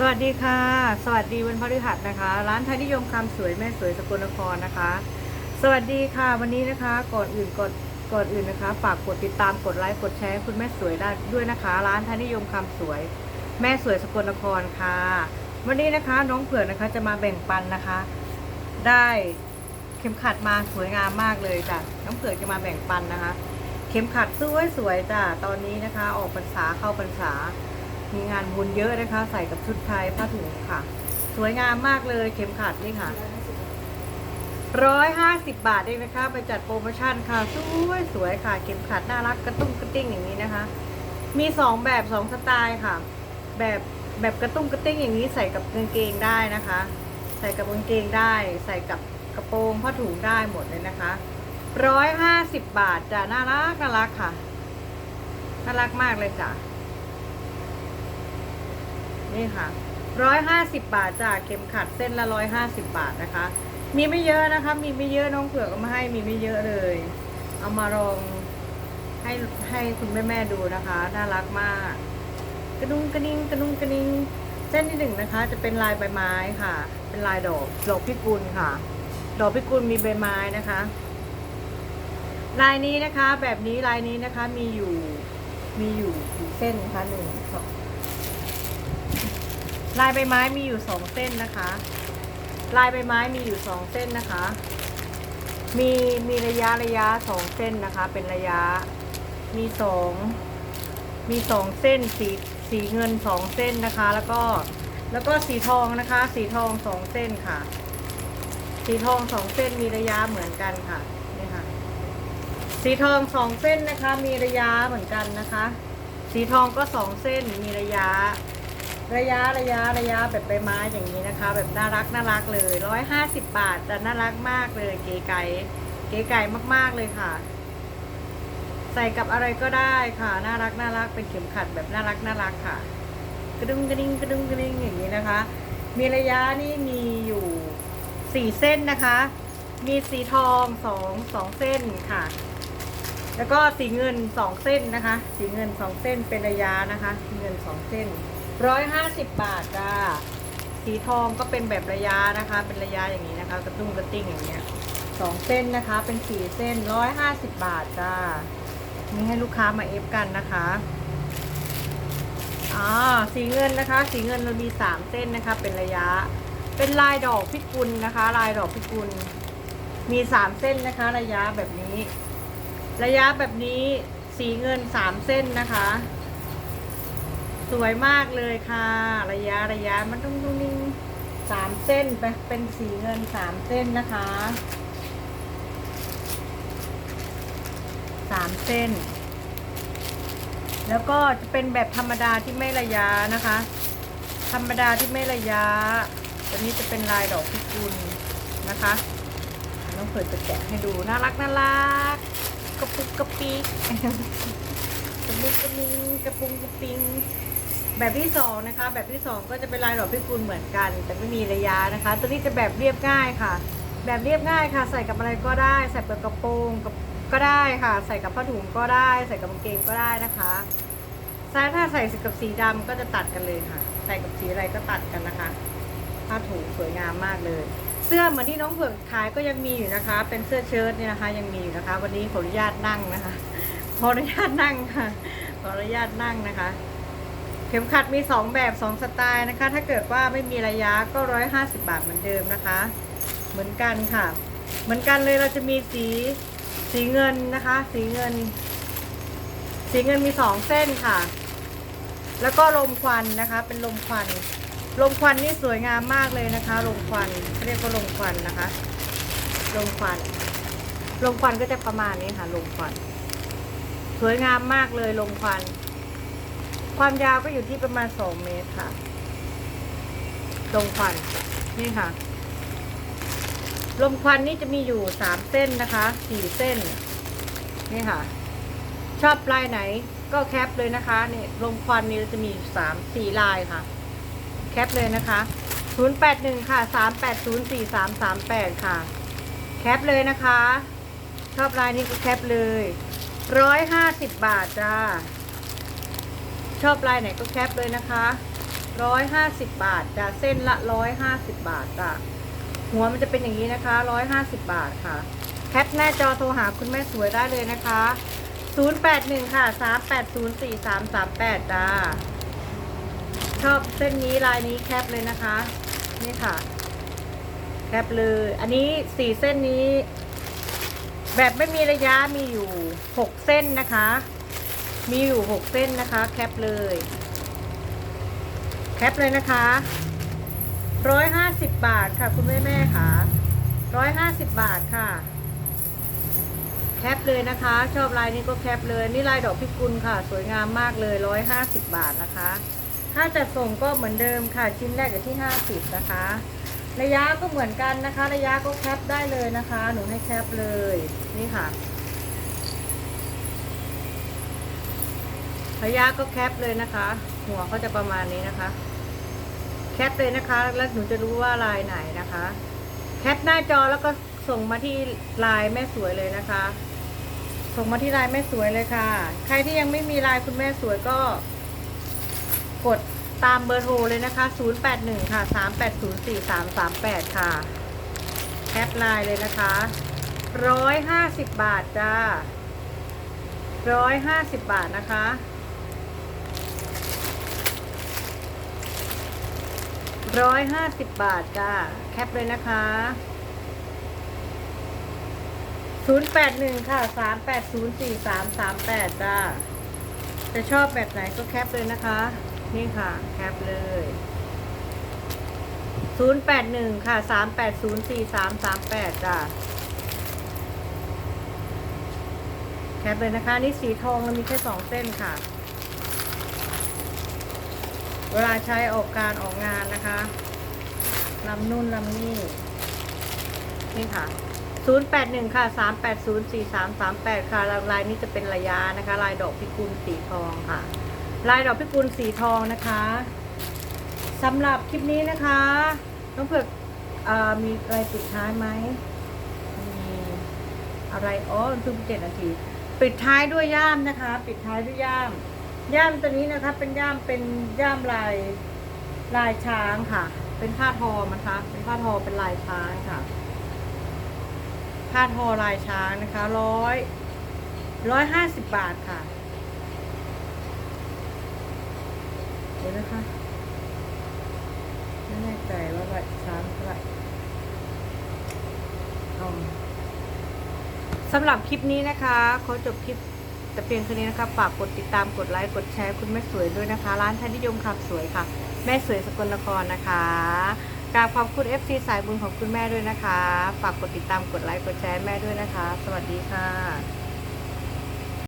สวัสดีค่ะ สวัสดีวันพฤหัสนะคะ ร้านไทยนิยมคำสวยแม่สวยสกลนครนะคะ สวัสดีค่ะวันนี้นะคะ ก่อนอื่นกดก่อนอื่นนะคะ ฝากกดติดตามกดไลค์กดแชร์ให้คุณแม่สวยได้ด้วยนะคะ ร้านไทยนิยมคำสวย แม่สวยสกลนครค่ะ วันนี้นะคะน้องเผือกนะคะจะมาแบ่งปันนะคะ ได้เข็มขัดมาสวยงามมากเลยจ้ะน้องเผือกจะมาแบ่งปันนะคะ เข็มขัดสวยสวยจ้ะตอนนี้นะคะ ออกพรรษาเข้าพรรษา มีงานบุญเยอะนะคะ ใส่กับชุดไทยผ้าถุงค่ะ สวยงามมากเลยเข็มขัดนี่ค่ะร้อยห้าสิบบาทเองนะคะ ไปจัดโปรโมชั่นค่ะ สวยสวยค่ะ เข็มขัดน่ารักกระตุ้งกระติ้งอย่างนี้นะคะ มีสองแบบสองสไตล์ค่ะ แบบแบบกระตุ้งกระติ้งอย่างนี้ใส่กับกางเกงได้นะคะ ใส่กับกางเกงได้ ใส่กับกระโปรงผ้าถุงได้หมดเลยนะคะร้อยห้าสิบบาทจ้ะน่ารักน่ารักค่ะน่ารักมากเลยจ้ะ นี่ค่ะร้อยห้าสิบบาทจากเข็มขัดเส้นละร้อยห้าสิบบาทนะคะ มีไม่เยอะนะคะ มีไม่เยอะน้องเผือกเอามาให้มีไม่เยอะเลย เอามาลองให้ให้คุณแม่แม่ดูนะคะ น่ารักมาก กระดุงกระดิ่งกระดุงกระดิ่งเส้นที่หนึ่งนะคะ จะเป็นลายใบไม้ค่ะ เป็นลายดอกดอกพิกุลค่ะ ดอกพิกุลมีใบไม้นะคะ ลายนี้นะคะ แบบนี้ลายนี้นะคะมีอยู่มีอยู่กี่เส้นนะคะหนึ่งสอง ลายใบไม้มีอยู่สองเส้นนะคะ ลายใบไม้มีอยู่สองเส้นนะคะ มีมีระยะระยะสองเส้นนะคะ เป็นระยะ มีสองมีสองเส้นสีสีเงินสองเส้นนะคะ แล้วก็แล้วก็สีทองนะคะ สีทองสองเส้นค่ะ สีทองสองเส้นมีระยะเหมือนกันค่ะนี่ค่ะ สีทองสองเส้นนะคะ มีระยะเหมือนกันนะคะ สีทองก็สองเส้นมีระยะ ระยะระยะระยะแบบใบไม้อย่างนี้นะคะ แบบน่ารักน่ารักเลยร้อยห้าสิบบาทจะน่ารักมากเลย เก๋ไก่เก๋ไก่มากๆเลยค่ะ ใส่กับอะไรก็ได้ค่ะ น่ารักน่ารักเป็นเข็มขัดแบบน่ารักน่ารักค่ะ กระดุงกระดิ่งกระดุงกระดิ่งอย่างนี้นะคะ มีระยะนี่มีอยู่สี่เส้นนะคะ มีสีทองสองสองเส้นค่ะ แล้วก็สีเงินสองเส้นนะคะ สีเงินสองเส้นเป็นระยะนะคะ เงินสองเส้น ร้อยห้าสิบบาทจ้า สีทองก็เป็นแบบระยะนะคะ เป็นระยะอย่างนี้นะคะ กระตุ้งกระติ้งอย่างเงี้ยสองเส้นนะคะ เป็นสี่เส้นร้อยห้าสิบบาทจ้า นี่ให้ลูกค้ามาเอฟกันนะคะอ่าสีเงินนะคะ สีเงินเรามีสามเส้นนะคะ เป็นระยะ เป็นลายดอกพิกุลนะคะ ลายดอกพิกุล มีสามเส้นนะคะ ระยะแบบนี้ ระยะแบบนี้ สีเงินสามเส้นนะคะ สวยมากเลยค่ะ ระยะระยะมันต้องดูนิ่งสามเส้นไปเป็นสีเงินสามเส้นนะคะสามเส้น แล้วก็จะเป็นแบบธรรมดาที่ไม่ระยะนะคะ ธรรมดาที่ไม่ระยะตัวนี้จะเป็นลายดอกพิกุลนะคะน้องเผิดจะแกะให้ดูน่ารักน่ารักกระปุกกระปิกกระปุกกระมิงกระปุงกระปิง แบบที่สองนะคะ แบบที่สองก็จะเป็นลายดอกพิกุลเหมือนกัน แต่ไม่มีระยะนะคะ ตัวนี้จะแบบเรียบง่ายค่ะ แบบเรียบง่ายค่ะ ใส่กับอะไรก็ได้ ใส่กับกระโปรงก็ได้ค่ะ ใส่กับผ้าถุงก็ได้ ใส่กับกางเกงก็ได้นะคะใส่ถ้าใส่กับสีดำก็จะตัดกันเลยค่ะ ใส่กับสีอะไรก็ตัดกันนะคะ ผ้าถุงสวยงามมากเลย เสื้อเหมือนที่น้องเผือกขายก็ยังมีอยู่นะคะ เป็นเสื้อเชิ้ตเนี่ยนะคะ ยังมีอยู่นะคะ วันนี้ขออนุญาตนั่งนะคะ ขออนุญาตนั่งค่ะ ขออนุญาตนั่งนะคะ เข็มขัดมีสองแบบสองสไตล์นะคะ ถ้าเกิดว่าไม่มีระยะก็ร้อยห้าสิบาทเหมือนเดิมนะคะ เหมือนกันค่ะ เหมือนกันเลยเราจะมีสีสีเงินนะคะ สีเงิน สีเงินมีสองเส้นค่ะ แล้วก็ลมควันนะคะ เป็นลมควัน ลมควันนี่สวยงามมากเลยนะคะ ลมควันเรียกว่าลมควันนะคะ ลมควัน ลมควันก็จะประมาณนี้ค่ะ ลมควัน สวยงามมากเลยลมควัน ความยาวก็อยู่ที่ประมาณสองเมตรค่ะ ลมควันนี่ค่ะ ลมควันนี่จะมีอยู่สามเส้นนะคะสี่เส้น นี่ค่ะ ชอบลายไหนก็แคปเลยนะคะนี่ลมควันนี่จะมีสามสี่ลายค่ะ แคปเลยนะคะ081ค่ะ3804338ค่ะ แคปเลยนะคะ ชอบลายนี้ก็แคปเลย150บาทจ้า ชอบลายไหนก็แคปเลยนะคะร้อยห้าสิบบาทจ้ะเส้นละร้อยห้าสิบบาทจ้ะหัวมันจะเป็นอย่างนี้นะคะร้อยห้าสิบบาทค่ะ แคปหน้าจอโทรหาคุณแม่สวยได้เลยนะคะศูนย์แปดหนึ่งค่ะสามแปดศูนย์สี่สามสามแปดจ้า ชอบเส้นนี้ลายนี้แคปเลยนะคะ นี่ค่ะ แคปเลย อันนี้สี่เส้นนี้ แบบไม่มีระยะมีอยู่หกเส้นนะคะ มีอยู่หกเส้นนะคะ แคปเลย แคปเลยนะคะร้อยห้าสิบบาทค่ะคุณแม่แม่ค่ะร้อยห้าสิบบาทค่ะ แคปเลยนะคะ ชอบลายนี้ก็แคปเลย นี่ลายดอกพิกุลค่ะ สวยงามมากเลยร้อยห้าสิบบาทนะคะถ้าจะส่งก็เหมือนเดิมค่ะ ชิ้นแรกอยู่ที่ห้าสิบนะคะ ระยะก็เหมือนกันนะคะ ระยะก็แคปได้เลยนะคะ หนูให้แคปเลย นี่ค่ะ ระยะก็แคปเลยนะคะ หัวก็จะประมาณนี้นะคะ แคปเลยนะคะ แล้วหนูจะรู้ว่าลายไหนนะคะ แคปหน้าจอแล้วก็ส่งมาที่ลน์แม่สวยเลยนะคะ ส่งมาที่ลน์แม่สวยเลยค่ะ ใครที่ยังไม่มีลน์คุณแม่สวยก็ กดตามเบอร์โทรเลยนะคะ 081 ค่ะ 3804338 ค่ะ แคปไลน์เลยนะคะ 150 บาทจ้า 150 บาทนะคะ ร้อยห้าสิบบาทจ้าแคปเลยนะคะศูนย์แปดหนึ่งค่ะสามแปดศูนย์สี่สามสามแปดจ้าจะชอบแบบไหนก็แคปเลยนะคะ นี่ค่ะ แคปเลยศูนย์แปดหนึ่งค่ะสามแปดศูนย์สี่สามสามแปดจ้าแคปเลยนะคะ นี่สีทองมันมีแค่สองเส้นค่ะ เวลาใช้ออกการออกงานนะคะลำนุ่นลำนี่นี่ค่ะ 081 ค่ะ 380 4338 ค่ะลายนี้จะเป็นระยะนะคะ ลายดอกพิกุลสีทองค่ะ ลายดอกพิกุลสีทองนะคะสำหรับคลิปนี้นะคะน้องเผือกเอ่อมีอะไรปิดท้ายไหมมีอะไรอ๋อมันเพิ่งเจ็ดนาที ปิดท้ายด้วยย่ามนะคะ ปิดท้ายด้วยย่าม ย่ามตัวนี้นะคะเป็นย่ามเป็นย่ามลายลายช้างค่ะ เป็นผ้าทอมันคะ เป็นผ้าทอเป็นลายช้างค่ะ ผ้าทอลายช้างนะคะร้อยร้อยห้าสิบบาทค่ะเดี๋ยวนะคะไม่แน่ใจว่าลายช้างเท่าไหร่สำหรับคลิปนี้นะคะขอจบคลิป แต่เพียงเท่านี้นะคะฝากกดติดตามกดไลค์กดแชร์คุณแม่สวยด้วยนะคะ ร้านไทยนิยมคำสวยค่ะ แม่สวยสกลนครนะคะกราบขอบคุณ FC สายบุญของคุณแม่ด้วยนะคะ ฝากกดติดตามกดไลค์กดแชร์แม่ด้วยนะคะ สวัสดีค่ะ